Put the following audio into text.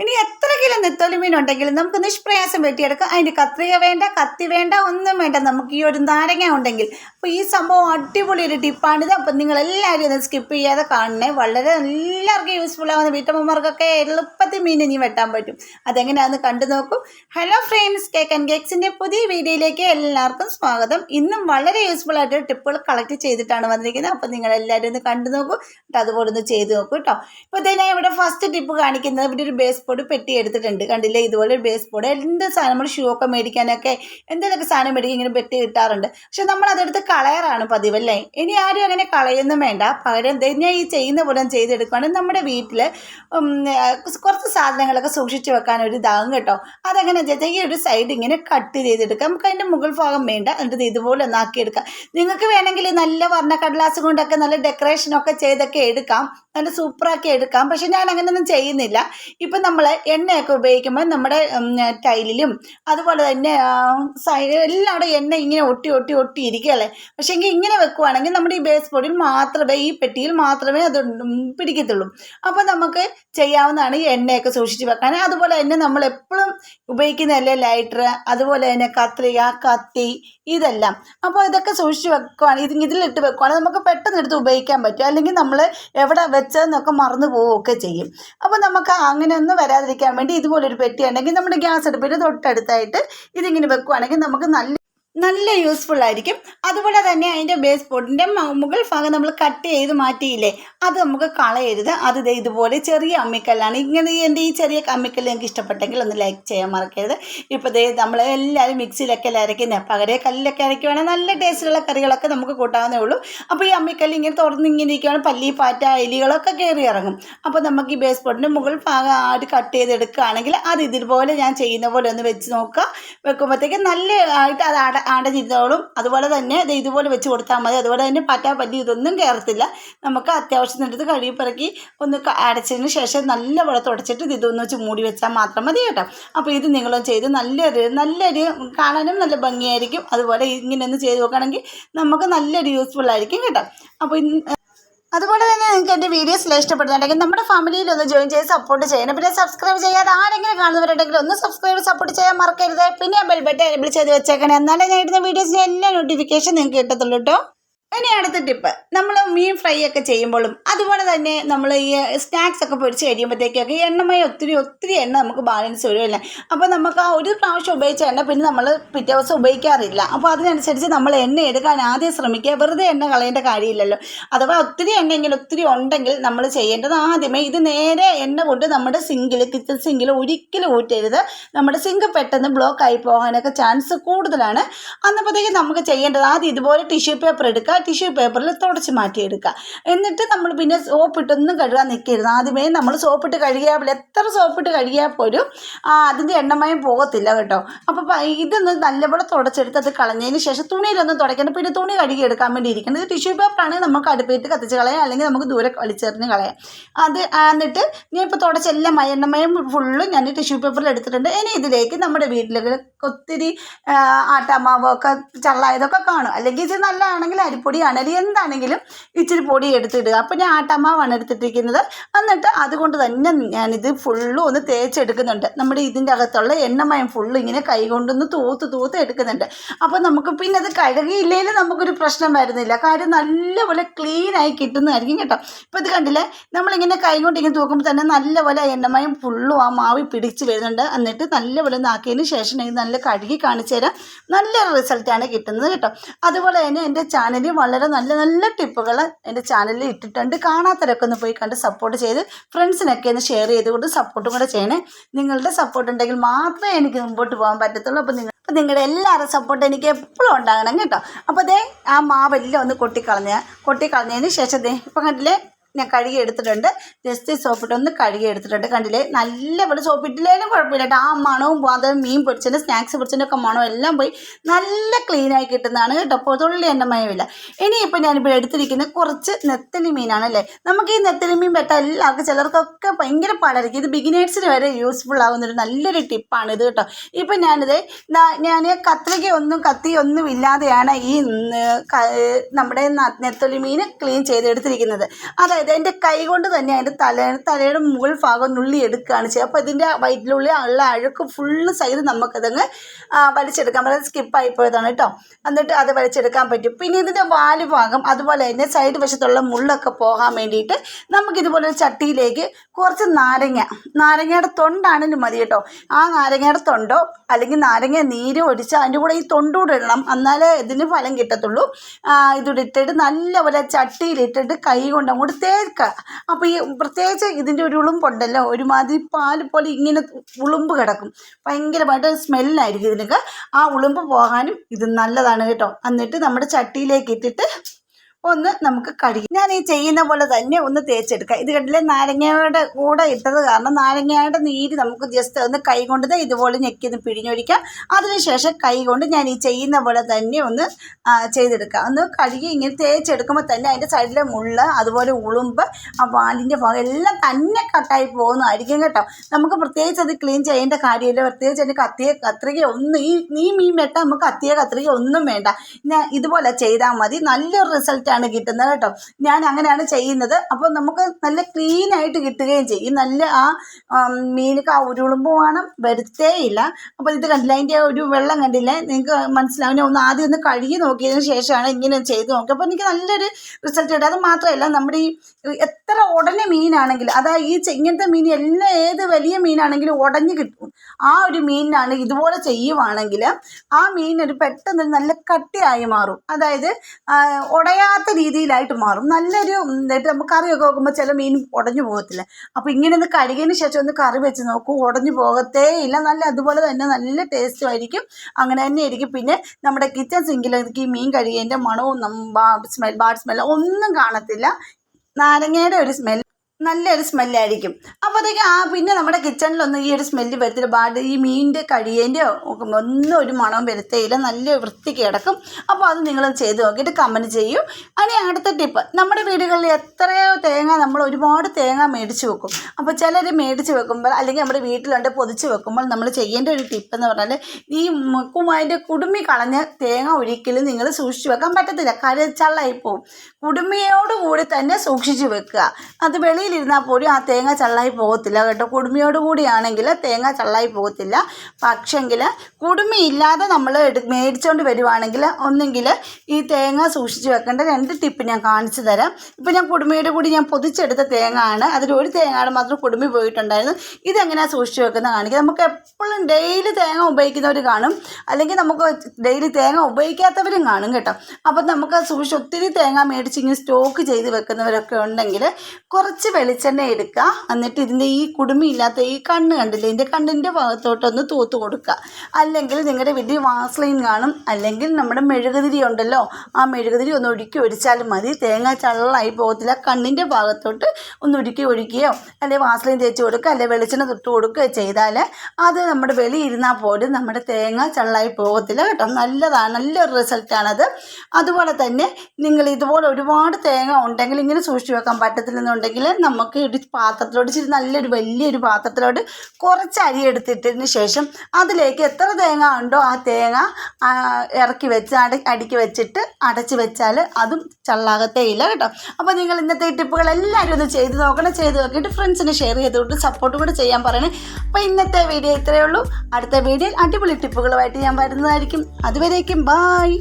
ഇനി എത്ര കിലോ നെത്തോലി മീൻ ഉണ്ടെങ്കിലും നമുക്ക് നിഷ്പ്രയാസം വെട്ടിയെടുക്കാം അതിന് കത്രിക വേണ്ട കത്തി വേണ്ട ഒന്നും വേണ്ട. നമുക്ക് ഈ ഒരു നാരങ്ങ ഉണ്ടെങ്കിൽ അപ്പോൾ ഈ സംഭവം അടിപൊളി ഒരു ടിപ്പാണിത് അപ്പം നിങ്ങളെല്ലാവരും ഇത് സ്കിപ്പ് ചെയ്യാതെ കാണണേ. വളരെ എല്ലാവർക്കും യൂസ്ഫുൾ ആവുന്ന വീട്ടമ്മമാർക്കൊക്കെ എളുപ്പത്തിൽ മീൻ ഇനി വെട്ടാൻ പറ്റും. അതെങ്ങനെയാണെന്ന് കണ്ടു നോക്കൂ. ഹലോ ഫ്രണ്ട്സ് കേക്ക് ആൻഡ് കേക്സിന്റെ പുതിയ വീഡിയോയിലേക്ക് എല്ലാവർക്കും സ്വാഗതം. ഇന്നും വളരെ യൂസ്ഫുൾ ആയിട്ട് ടിപ്പുകൾ കളക്ട് ചെയ്തിട്ടാണ് വന്നിരിക്കുന്നത്. അപ്പം നിങ്ങളെല്ലാവരും ഒന്ന് കണ്ടു നോക്കൂ. എന്നിട്ട് അതുപോലെ ഒന്ന് ചെയ്ത് നോക്കൂ കേട്ടോ. ഇപ്പോൾ തന്നെ ഇവിടെ ഫസ്റ്റ് ടിപ്പ് കാണിക്കുന്നത്. ഇവിടെ ഒരു ബേസ് ബോർഡ് പെട്ടി എടുത്തിട്ടുണ്ട്. കണ്ടില്ലേ? ഇതുപോലെ ബേസ് ബോർഡ് എന്ത് സാധനം നമ്മൾ ഷൂ ഒക്കെ മേടിക്കാനൊക്കെ എന്തെങ്കിലുമൊക്കെ സാധനം മേടിക്കാൻ ഇങ്ങനെ പെട്ടി കിട്ടാറുണ്ട് പക്ഷെ നമ്മൾ അതെടുത്ത് കളയറാണ് പതിവല്ലേ? ഇനി ആരും അങ്ങനെ കളയൊന്നും വേണ്ട. പകരം ഞാൻ ഈ ചെയ്യുന്ന പോലെ ചെയ്തെടുക്കുകയാണെങ്കിൽ നമ്മുടെ വീട്ടിൽ കുറച്ച് സാധനങ്ങളൊക്കെ സൂക്ഷിച്ച് വെക്കാൻ ഒരു ഇതാകും കേട്ടോ. അതങ്ങനെ വെച്ചാൽ ഈ ഒരു സൈഡ് ഇങ്ങനെ കട്ട് ചെയ്തെടുക്കാം. നമുക്ക് അതിന്റെ മുകൾ ഭാഗം വേണ്ട. എന്നിട്ട് ഇതുപോലെ ഒന്നാക്കിയെടുക്കാം നിങ്ങൾക്ക് വേണമെങ്കിൽ നല്ല വർണ കടലാസ് കൊണ്ടൊക്കെ നല്ല ഡെക്കറേഷനൊക്കെ ചെയ്തൊക്കെ എടുക്കാം. നല്ല സൂപ്പറാക്കി എടുക്കാം. പക്ഷെ ഞാൻ അങ്ങനെയൊന്നും ചെയ്യുന്നില്ല. ഇപ്പം നമ്മൾ എണ്ണയൊക്കെ ഉപയോഗിക്കുമ്പോൾ നമ്മുടെ ടൈലിലും അതുപോലെ തന്നെ എല്ലായിടും എണ്ണ ഇങ്ങനെ ഒട്ടി ഒട്ടി ഒട്ടി ഇരിക്കുകയല്ലേ? പക്ഷേ എങ്കിൽ ഇങ്ങനെ വെക്കുവാണെങ്കിൽ നമ്മുടെ ഈ ബേസ് ബോർഡിൽ മാത്രമേ ഈ പെട്ടിയിൽ മാത്രമേ അത് പിടിക്കത്തുള്ളൂ. അപ്പോൾ നമുക്ക് ചെയ്യാവുന്നതാണ് ഈ എണ്ണയൊക്കെ സൂക്ഷിച്ച് വെക്കാൻ. അതുപോലെ തന്നെ നമ്മൾ എപ്പോഴും ഉപയോഗിക്കുന്നതല്ലേ ലൈറ്റർ അതുപോലെ തന്നെ കത്രിക കത്തി ഇതെല്ലാം. അപ്പോൾ ഇതൊക്കെ സൂക്ഷിച്ച് വെക്കുവാണെങ്കിൽ ഇത് ഇതിലിട്ട് വെക്കുവാണെങ്കിൽ നമുക്ക് പെട്ടെന്ന് എടുത്ത് ഉപയോഗിക്കാൻ പറ്റും. അല്ലെങ്കിൽ നമ്മൾ എവിടെ വെച്ചതെന്നൊക്കെ മറന്നു പോവുകയൊക്കെ ചെയ്യും. അപ്പോൾ നമുക്ക് അങ്ങനെ ഒന്നും വരാതിരിക്കാൻ വേണ്ടി ഇതുപോലൊരു പെട്ടി ഉണ്ടെങ്കിൽ നമ്മുടെ ഗ്യാസ് അടുപ്പിൽ തൊട്ടടുത്തായിട്ട് ഇതിങ്ങനെ വെക്കുവാണെങ്കിൽ നമുക്ക് നല്ല നല്ല യൂസ്ഫുൾ ആയിരിക്കും. അതുപോലെ തന്നെ അതിന്റെ ബേസ് ബോർഡിന്റെ മുകൾ ഭാഗം നമ്മൾ കട്ട് ചെയ്ത് മാറ്റിയില്ലേ അത് നമുക്ക് കളയരുത്. അത് ഇതുപോലെ ചെറിയ അമ്മിക്കല്ലാണ് ഇങ്ങനെ എന്റെ ഈ ചെറിയ അമ്മിക്കല്ല് നിങ്ങൾക്ക് ഇഷ്ടപ്പെട്ടെങ്കിൽ ഒന്ന് ലൈക്ക് ചെയ്യാൻ മറക്കരുത്. ഇപ്പോൾ ദേ നമ്മൾ എല്ലാവരും മിക്സിയിലൊക്കെ എല്ലാം അരയ്ക്കുന്നത് പകരം കല്ലിലൊക്കെ അരയ്ക്കുവാണെങ്കിൽ നല്ല ടേസ്റ്റുള്ള കറികളൊക്കെ നമുക്ക് കൂട്ടാവുന്നേ ഉള്ളൂ. അപ്പോൾ ഈ അമ്മിക്കല്ല് ഇങ്ങനെ തുറന്ന് ഇങ്ങനെ ഇരിക്കുകയാണ് പല്ലി പാറ്റ എലികളൊക്കെ കയറി ഇറങ്ങും. അപ്പോൾ നമുക്ക് ഈ ബേസ് ബോർഡിന്റെ മുകൾ ഭാഗം ആയിട്ട് കട്ട് ചെയ്തെടുക്കുകയാണെങ്കിൽ അത് ഇതുപോലെ ഞാൻ ചെയ്യുന്ന പോലെ ഒന്ന് വെച്ച് നോക്കുക. വെക്കുമ്പോഴത്തേക്ക് നല്ല ആയിട്ട് അത് അട ചെയ്തോളും. അതുപോലെ തന്നെ ദേ ഇതുപോലെ വെച്ച് കൊടുത്താൽ മതി. അതുപോലെ തന്നെ പറ്റാ പല്ലി ഇതൊന്നും കയറത്തില്ല നമുക്ക് അത്യാവശ്യം എടുത്ത് കഴുകി പിറക്കി ഒന്ന് അടച്ചതിന് ശേഷം നല്ല വെള്ളം തുടച്ചിട്ട് ഇത് ഇതൊന്ന് വെച്ച് മൂടി വെച്ചാൽ മാത്രം മതി കേട്ടോ. അപ്പോൾ ഇത് നിങ്ങളും ചെയ്ത് നല്ലൊരു നല്ലൊരു കാണാനും നല്ല ഭംഗിയായിരിക്കും. അതുപോലെ ഇങ്ങനെ ഒന്ന് ചെയ്ത് നോക്കുകയാണെങ്കിൽ നമുക്ക് നല്ലൊരു യൂസ്ഫുൾ ആയിരിക്കും കേട്ടോ. അപ്പോൾ അതുപോലെ തന്നെ നിങ്ങൾക്ക് എന്റെ വീഡിയോസിൽ ഇഷ്ടപ്പെടുന്നുണ്ടെങ്കിൽ നമ്മുടെ ഫാമിലിയിൽ ഒന്ന് ജോയിൻ ചെയ്ത് സപ്പോർട്ട് ചെയ്യണം. പിന്നെ സബ്സ്ക്രൈബ് ചെയ്യാതെ ആരെങ്കിലും കാണുന്നവരുണ്ടെങ്കിൽ ഒന്ന് സബ്സ്ക്രൈബ് സപ്പോർട്ട് ചെയ്യാൻ മറക്കരുത്. പിന്നെ ബെൽ ബട്ടൺ എനേബിൾ വെച്ചേക്കണേ. എന്നാലേ ഞാൻ ഇടുന്ന വീഡിയോസിന്റെ എല്ലാ നോട്ടിഫിക്കേഷൻ നിങ്ങൾക്ക് കിട്ടത്തുള്ളൂ കേട്ടോ ഇനി അടുത്ത ടിപ്പ് നമ്മൾ മീൻ ഫ്രൈ ഒക്കെ ചെയ്യുമ്പോഴും അതുപോലെ തന്നെ നമ്മൾ ഈ സ്നാക്സ് ഒക്കെ പൊരിച്ച് കഴിയുമ്പോഴത്തേക്കൊക്കെ എണ്ണമയം ഒത്തിരി ഒത്തിരി എണ്ണ നമുക്ക് ബാലൻസ് വരുമല്ല? അപ്പോൾ നമുക്ക് ആ ഒരു പ്രാവശ്യം ഉപയോഗിച്ച എണ്ണ പിന്നെ നമ്മൾ പിറ്റേ ദിവസം ഉപയോഗിക്കാറില്ല. അപ്പോൾ അതിനനുസരിച്ച് നമ്മൾ എണ്ണ എടുക്കാൻ ആദ്യം ശ്രമിക്കുക. വെറുതെ എണ്ണ കളയേണ്ട കാര്യമില്ലല്ലോ. അഥവാ ഒത്തിരി എണ്ണയെങ്കിൽ ഒത്തിരി ഉണ്ടെങ്കിൽ നമ്മൾ ചെയ്യേണ്ടത് ആദ്യമേ ഇത് നേരെ എണ്ണ കൊണ്ട് നമ്മുടെ സിങ്കിൽ കിച്ചൺ സിങ്കിൽ ഒരിക്കലും ഊറ്റരുത്. നമ്മുടെ സിങ്ക് പെട്ടെന്ന് ബ്ലോക്ക് ആയി പോകാനൊക്കെ ചാൻസ് കൂടുതലാണ്. അന്നപ്പോഴത്തേക്ക് നമുക്ക് ചെയ്യേണ്ടത് ആദ്യം ഇതുപോലെ ടിഷ്യൂ പേപ്പർ എടുക്കുക. ടിഷ്യൂ പേപ്പറിൽ തുടച്ച് മാറ്റിയെടുക്കുക. എന്നിട്ട് നമ്മൾ പിന്നെ സോപ്പിട്ടൊന്നും കഴുകാൻ നിൽക്കരുത്. ആദ്യമേ നമ്മൾ സോപ്പിട്ട് കഴുകിയാൽ എത്ര സോപ്പിട്ട് കഴുകിയാൽ പോലും അതിന്റെ എണ്ണമയം പോകത്തില്ല കേട്ടോ. അപ്പോൾ ഇതൊന്ന് നല്ലപോലെ തുടച്ചെടുത്ത് അത് കളഞ്ഞതിന് ശേഷം തുണിയിലൊന്നും തുടയ്ക്കണം. പിന്നെ തുണി കഴുകി എടുക്കാൻ വേണ്ടി ഇരിക്കുന്നത് ടിഷ്യൂ പേപ്പറാണെങ്കിൽ നമുക്ക് അടുപ്പേറ്റ് കത്തിച്ച് കളയാം അല്ലെങ്കിൽ നമുക്ക് ദൂരെ വലിച്ചെറിഞ്ഞ് കളയാം. അത് എന്നിട്ട് ഞാൻ ഇപ്പോൾ തുടച്ചെല്ലാം എണ്ണമയം ഫുള്ള് ഞാൻ ടിഷ്യൂ പേപ്പറിൽ എടുത്തിട്ടുണ്ട്. ഇനി ഇതിലേക്ക് നമ്മുടെ വീട്ടിലൊക്കെ ഒത്തിരി ആട്ടാമാവൊക്കെ ചള്ളായതൊക്കെ കാണും. അല്ലെങ്കിൽ ഇത് നല്ലതാണെങ്കിൽ അരിപ്പൊടിയാണ് അല്ലെങ്കിൽ എന്താണെങ്കിലും ഇച്ചിരി പൊടി എടുത്തിടുക. അപ്പോൾ ഞാൻ ആട്ടാമാവാണ് എടുത്തിട്ടിരിക്കുന്നത്. എന്നിട്ട് അതുകൊണ്ട് തന്നെ ഞാനിത് ഫുള്ളും ഒന്ന് തേച്ചെടുക്കുന്നുണ്ട്. നമ്മുടെ ഇതിന്റെ അകത്തുള്ള എണ്ണമയം ഫുള്ള് ഇങ്ങനെ കൈ കൊണ്ടൊന്ന് തൂത്ത് തൂത്ത് എടുക്കുന്നുണ്ട്. അപ്പോൾ നമുക്ക് പിന്നെ അത് കഴുകിയില്ലെങ്കിലും നമുക്കൊരു പ്രശ്നം വരുന്നില്ല. കാര്യം നല്ലപോലെ ക്ലീനായി കിട്ടുന്നതായിരിക്കും കേട്ടോ. ഇപ്പോൾ ഇത് കണ്ടില്ലേ? നമ്മളിങ്ങനെ കൈ കൊണ്ട് ഇങ്ങനെ തൂക്കുമ്പോൾ തന്നെ നല്ലപോലെ എണ്ണമയം ഫുള്ളും ആ മാവി പിടിച്ച് വരുന്നുണ്ട്. എന്നിട്ട് നല്ലപോലെ ഒന്ന് ആക്കിയതിന് ശേഷം നല്ല കഴുകി കാണിച്ചു തരാം. നല്ല റിസൾട്ടാണ് കിട്ടുന്നത് കേട്ടോ. അതുപോലെ തന്നെ എന്റെ ചാനലിൽ വളരെ നല്ല നല്ല ടിപ്പുകൾ എന്റെ ചാനലിൽ ഇട്ടിട്ടുണ്ട്. കാണാത്തവരൊക്കെ ഒന്ന് പോയി കണ്ട് സപ്പോർട്ട് ചെയ്ത് ഫ്രണ്ട്സിനൊക്കെ ഒന്ന് ഷെയർ ചെയ്തുകൊണ്ട് സപ്പോർട്ടും കൂടെ ചെയ്യണേ. നിങ്ങളുടെ സപ്പോർട്ട് ഉണ്ടെങ്കിൽ മാത്രമേ എനിക്ക് മുമ്പോട്ട് പോകാൻ പറ്റത്തുള്ളൂ. അപ്പോൾ നിങ്ങൾ അപ്പോൾ നിങ്ങളുടെ എല്ലാവരും സപ്പോർട്ട് എനിക്ക് എപ്പോഴും ഉണ്ടാകണം കേട്ടോ. അപ്പോൾ അതേ ആ മാവെല്ലാം ഒന്ന് കൊട്ടിക്കളഞ്ഞ കൊട്ടിക്കളഞ്ഞതിന് ശേഷം ദേ ഇപ്പം കണ്ടില്ലേ? ഞാൻ കഴുകി എടുത്തിട്ടുണ്ട്. ജസ്റ്റ് സോപ്പിട്ട് ഒന്ന് കഴുകി എടുത്തിട്ടുണ്ട്. കണ്ടില്ലേ? നല്ലപോലെ സോപ്പിട്ടില്ലേലും കുഴപ്പമില്ല കേട്ടോ. ആ മണവും അത് മീൻ പൊടിച്ചതിന്റെ സ്നാക്സ് പൊരിച്ചതിന്റെ ഒക്കെ മണവും എല്ലാം പോയി നല്ല ക്ലീനായി കിട്ടുന്നതാണ് കേട്ടോ. അപ്പോൾ തുള്ളി എണ്ണമയമില്ല ഇനിയിപ്പോൾ ഞാനിപ്പോൾ എടുത്തിരിക്കുന്ന കുറച്ച് നെത്തലി മീനാണ് അല്ലേ? നമുക്ക് ഈ നെത്തലി മീൻ പെട്ട എല്ലാവർക്കും ചിലർക്കൊക്കെ ഭയങ്കര പാടായിരിക്കും. ഇത് ബിഗിനേഴ്സിന് വരെ യൂസ്ഫുൾ ആകുന്നൊരു നല്ലൊരു ടിപ്പാണ് ഇത് കേട്ടോ. ഇപ്പം ഞാനിത് ഞാൻ കത്രിക ഒന്നും കത്തി ഒന്നും ഇല്ലാതെയാണ് ഈ നമ്മുടെ നെത്തലി മീൻ ക്ലീൻ ചെയ്തെടുത്തിരിക്കുന്നത്. അതായത് അതായത് എന്റെ കൈ കൊണ്ട് തന്നെ അതിന്റെ തല തലയുടെ മുകൾ ഭാഗം നുള്ളി എടുക്കുകയാണ് ചെയ്യുക. അപ്പോൾ ഇതിന്റെ വയറ്റിലുള്ളിൽ ഉള്ള അഴുക്ക് ഫുള്ള് സൈഡ് നമുക്കതങ്ങ് വലിച്ചെടുക്കാൻ വലിച്ചെടുക്കാം അതായത് സ്കിപ്പായി പോയതാണ് കേട്ടോ. എന്നിട്ട് അത് വലിച്ചെടുക്കാൻ പറ്റും. പിന്നെ ഇതിന്റെ വാൽ ഭാഗം അതുപോലെ തന്നെ സൈഡ് വശത്തുള്ള മുള്ളൊക്കെ പോകാൻ വേണ്ടിയിട്ട് നമുക്കിതുപോലെ ഒരു ചട്ടിയിലേക്ക് കുറച്ച് നാരങ്ങ നാരങ്ങയുടെ തൊണ്ടാണെങ്കിലും മതി കേട്ടോ. ആ നാരങ്ങയുടെ തൊണ്ടോ അല്ലെങ്കിൽ നാരങ്ങ നീര് ഒഴിച്ച് അതിന്റെ കൂടെ ഈ തൊണ്ടൂടെ ഇടണം. എന്നാലേ ഇതിന് ഫലം കിട്ടത്തുള്ളൂ. ഇതിട്ടിട്ട് നല്ലപോലെ ചട്ടിയിലിട്ടിട്ട് കൈ കൊണ്ട് അങ്ങോട്ട് തേക്കുക അപ്പോൾ ഈ പ്രത്യേകിച്ച് ഇതിന്റെ ഒരു ഉളുമ്പുണ്ടല്ലോ ഒരുമാതിരി പാൽ പോലെ ഇങ്ങനെ ഉളുമ്പ് കിടക്കും. ഭയങ്കരമായിട്ട് സ്മെല്ലായിരിക്കും ഇതിനൊക്കെ. ആ ഉളുമ്പ് പോകാനും ഇത് നല്ലതാണ് കേട്ടോ. എന്നിട്ട് നമ്മുടെ ചട്ടിയിലേക്ക് ഇട്ടിട്ട് ഒന്ന് നമുക്ക് കഴുകി. ഞാൻ ഈ ചെയ്യുന്ന പോലെ തന്നെ ഒന്ന് തേച്ചെടുക്കാം. ഇത് കണ്ടില്ലേ? നാരങ്ങയുടെ കൂടെ ഇട്ടത് കാരണം നാരങ്ങയുടെ നീര് നമുക്ക് ജസ്റ്റ് ഒന്ന് കൈ കൊണ്ട് ഇതുപോലെ ഞെക്കി ഒന്ന് പിഴിഞ്ഞൊഴിക്കാം. അതിനുശേഷം കൈ കൊണ്ട് ഞാൻ ഈ ചെയ്യുന്ന പോലെ തന്നെ ഒന്ന് ചെയ്തെടുക്കാം. ഒന്ന് കഴുകി ഇങ്ങനെ തേച്ചെടുക്കുമ്പോൾ തന്നെ അതിന്റെ സൈഡിലെ മുള്ള അതുപോലെ ഉളുമ്പ് ആ വാലിന്റെ ഭാഗം എല്ലാം തന്നെ കട്ടായി പോകുന്നതായിരിക്കും കേട്ടോ. നമുക്ക് പ്രത്യേകിച്ച് അത് ക്ലീൻ ചെയ്യേണ്ട കാര്യമില്ല. പ്രത്യേകിച്ച് അതിന് കത്തിയ കത്രിക ഒന്നും ഈ നീ മീൻ വെട്ടാൻ നമുക്ക് കത്തിയ കത്രിക ഒന്നും വേണ്ട. ഞാൻ ഇതുപോലെ ചെയ്താൽ മതി. നല്ലൊരു റിസൾട്ടാണ് കിട്ടുന്നത് കേട്ടോ. ഞാൻ അങ്ങനെയാണ് ചെയ്യുന്നത്. അപ്പോൾ നമുക്ക് നല്ല ക്ലീൻ ആയിട്ട് കിട്ടുകയും ചെയ്യും. നല്ല ആ മീനൊക്കെ ആ ഉരുളുമ്പ് വേണം വരുത്തേയില്ല. അപ്പോൾ ഇത് കണ്ടില്ല? അതിന്റെ ഒരു വെള്ളം കണ്ടില്ലേ? നിങ്ങൾക്ക് മനസ്സിലാവും. ഒന്ന് ആദ്യം ഒന്ന് കഴുകി നോക്കിയതിന് ശേഷമാണ് ഇങ്ങനെ ചെയ്ത് നോക്കുക അപ്പോൾ എനിക്ക് നല്ലൊരു റിസൾട്ട് കിട്ടും. അത് മാത്രമല്ല നമ്മുടെ ഈ എത്ര ഉടനെ മീനാണെങ്കിലും അതാ ഈ ഇങ്ങനത്തെ മീൻ എല്ലാം ഏത് വലിയ മീനാണെങ്കിലും ഉടഞ്ഞു കിട്ടും. ആ ഒരു മീനിനാണ് ഇതുപോലെ ചെയ്യുവാണെങ്കിൽ ആ മീൻ ഒരു പെട്ടെന്ന് നല്ല കട്ടിയായി മാറും. അതായത് ആ, ഉടയാത്ത രീതിയിലായിട്ട് മാറും. നല്ലൊരു എന്നിട്ട് നമുക്ക് കറിയൊക്കെ വെക്കുമ്പോൾ ചില മീൻ ഉടഞ്ഞു പോകത്തില്ല. അപ്പോൾ ഇങ്ങനെ ഒന്ന് കഴുകിയതിന് ശേഷം ഒന്ന് കറി വെച്ച് നോക്കൂ. ഉടഞ്ഞു പോകത്തേ ഇല്ല. നല്ല അതുപോലെ തന്നെ നല്ല ടേസ്റ്റും ആയിരിക്കും. അങ്ങനെ തന്നെ ആയിരിക്കും. പിന്നെ നമ്മുടെ കിച്ചൺ സിങ്കിൽ എനിക്ക് ഈ മീൻ കഴുകിയതിന്റെ മണവും സ്മെൽ ബാഡ് സ്മെൽ ഒന്നും കാണത്തില്ല. നാരങ്ങയുടെ ഒരു സ്മെൽ നല്ലൊരു സ്മെല്ലായിരിക്കും. അപ്പോഴത്തേക്ക് ആ പിന്നെ നമ്മുടെ കിച്ചണിലൊന്നും ഈ ഒരു സ്മെല്ല് വരത്തില്ല. ബാഡ് ഈ മീനിന്റെ കടിയേന്റെ ഒന്നും ഒരു മണവും വരുത്തേയില്ല. നല്ല വൃത്തി കിടക്കും. അപ്പോൾ അത് നിങ്ങൾ ചെയ്ത് നോക്കിയിട്ട് കമന്റ് ചെയ്യൂ. ഇനി അടുത്ത ടിപ്പ് നമ്മുടെ വീടുകളിൽ എത്രയോ തേങ്ങ നമ്മൾ ഒരുപാട് തേങ്ങ മേടിച്ച് വെക്കും. അപ്പോൾ ചിലർ മേടിച്ച് വെക്കുമ്പോൾ അല്ലെങ്കിൽ നമ്മുടെ വീട്ടിലുണ്ട് പൊതിച്ച് വെക്കുമ്പോൾ നമ്മൾ ചെയ്യേണ്ട ഒരു ടിപ്പ് എന്ന് പറഞ്ഞാൽ ഈ കുമാതിന്റെ കുടുമി കളഞ്ഞ തേങ്ങ ഒരിക്കലും നിങ്ങൾ സൂക്ഷിച്ച് വെക്കാൻ പറ്റത്തില്ല. കരച്ചള്ളായി പോവും. കുടുമിയോടുകൂടി തന്നെ സൂക്ഷിച്ച് വെക്കുക. അത് വെളിയിലിരുന്നാൽ പോലും ആ തേങ്ങ ചള്ളായി പോകത്തില്ല കേട്ടോ. കുടുമിയോട് കൂടിയാണെങ്കിൽ തേങ്ങ ചള്ളായി പോകത്തില്ല. പക്ഷെങ്കിൽ കുടുമി ഇല്ലാതെ നമ്മൾ എടു മേടിച്ചുകൊണ്ട് വരുവാണെങ്കിൽ ഒന്നെങ്കിൽ ഈ തേങ്ങ സൂക്ഷിച്ച് വെക്കേണ്ട രണ്ട് ടിപ്പ് ഞാൻ കാണിച്ചു തരാം. ഇപ്പം ഞാൻ കുടുമിയുടെ കൂടി ഞാൻ പൊതിച്ചെടുത്ത തേങ്ങ ആണ് അതിൽ ഒരു തേങ്ങയുടെ മാത്രം കുടുമി പോയിട്ടുണ്ടായിരുന്നു. ഇതെങ്ങനെയാണ് സൂക്ഷിച്ച് വെക്കുന്നത് കാണിക്കുക നമുക്ക് എപ്പോഴും ഡെയിലി തേങ്ങ ഉപയോഗിക്കുന്നവർ കാണും. അല്ലെങ്കിൽ നമുക്ക് ഡെയിലി തേങ്ങ ഉപയോഗിക്കാത്തവരും കാണും കേട്ടോ. അപ്പം നമുക്ക് സൂക്ഷിച്ച് ഒത്തിരി തേങ്ങ മേടിച്ച് ഇങ്ങനെ സ്റ്റോക്ക് ചെയ്ത് വെക്കുന്നവരൊക്കെ ഉണ്ടെങ്കിൽ കുറച്ച് വെളിച്ചെണ്ണ എടുക്കുക. എന്നിട്ട് ഇതിന്റെ ഈ കുടുമിയില്ലാത്ത ഈ കണ്ണ് കണ്ടില്ലേ? ഇതിന്റെ കണ്ണിന്റെ ഭാഗത്തോട്ടൊന്ന് തൂത്ത് കൊടുക്കുക. അല്ലെങ്കിൽ നിങ്ങളുടെ വീട്ടിൽ വാസ്ലൈൻ കാണും. അല്ലെങ്കിൽ നമ്മുടെ മെഴുകുതിരി ഉണ്ടല്ലോ ആ മെഴുകുതിരി ഒന്ന് ഒഴുക്കി ഒഴിച്ചാലും മതി. തേങ്ങ ചള്ളായി പോകത്തില്ല. കണ്ണിന്റെ ഭാഗത്തോട്ട് ഒന്ന് ഒഴുക്കി ഒഴിക്കുകയോ അല്ലെങ്കിൽ വാസ്ലൈൻ തേച്ച് കൊടുക്കുക അല്ലെങ്കിൽ വെളിച്ചെണ്ണ തൊട്ട് കൊടുക്കുകയോ ചെയ്താൽ അത് നമ്മുടെ വെളി ഇരുന്നാൽ പോലും നമ്മുടെ തേങ്ങ ചള്ളായി പോകത്തില്ല കേട്ടോ. നല്ലതാണ് നല്ലൊരു റിസൾട്ടാണത് അതുപോലെ തന്നെ നിങ്ങൾ ഇതുപോലെ ഒരുപാട് തേങ്ങ ഉണ്ടെങ്കിൽ ഇങ്ങനെ സൂക്ഷിച്ചു വെക്കാൻ പറ്റത്തില്ലെന്നുണ്ടെങ്കിൽ നമുക്ക് ഒരു പാത്രത്തിലോട്ട് ഇച്ചിരി നല്ലൊരു വലിയൊരു പാത്രത്തിലോട്ട് കുറച്ച് അരി എടുത്തിട്ടതിന് ശേഷം അതിലേക്ക് എത്ര തേങ്ങ ഉണ്ടോ ആ തേങ്ങ ഇറക്കി വെച്ച് അട അടുക്കി വെച്ചിട്ട് അടച്ച് വെച്ചാൽ അതും ചള്ളാകത്തേ ഇല്ല കേട്ടോ. അപ്പോൾ നിങ്ങൾ ഇന്നത്തെ ടിപ്പുകൾ എല്ലാവരും ഒന്ന് ചെയ്ത് നോക്കണം. ചെയ്ത് നോക്കിയിട്ട് ഫ്രണ്ട്സിന് ഷെയർ ചെയ്തുകൊണ്ട് സപ്പോർട്ട് കൂടെ ചെയ്യാൻ പറയണേ. അപ്പോൾ ഇന്നത്തെ വീഡിയോ ഇത്രയേ ഉള്ളൂ. അടുത്ത വീഡിയോയിൽ അടിപൊളി ടിപ്പുകളുമായിട്ട് ഞാൻ വരുന്നതായിരിക്കും. അതുവരേക്കും ബായ്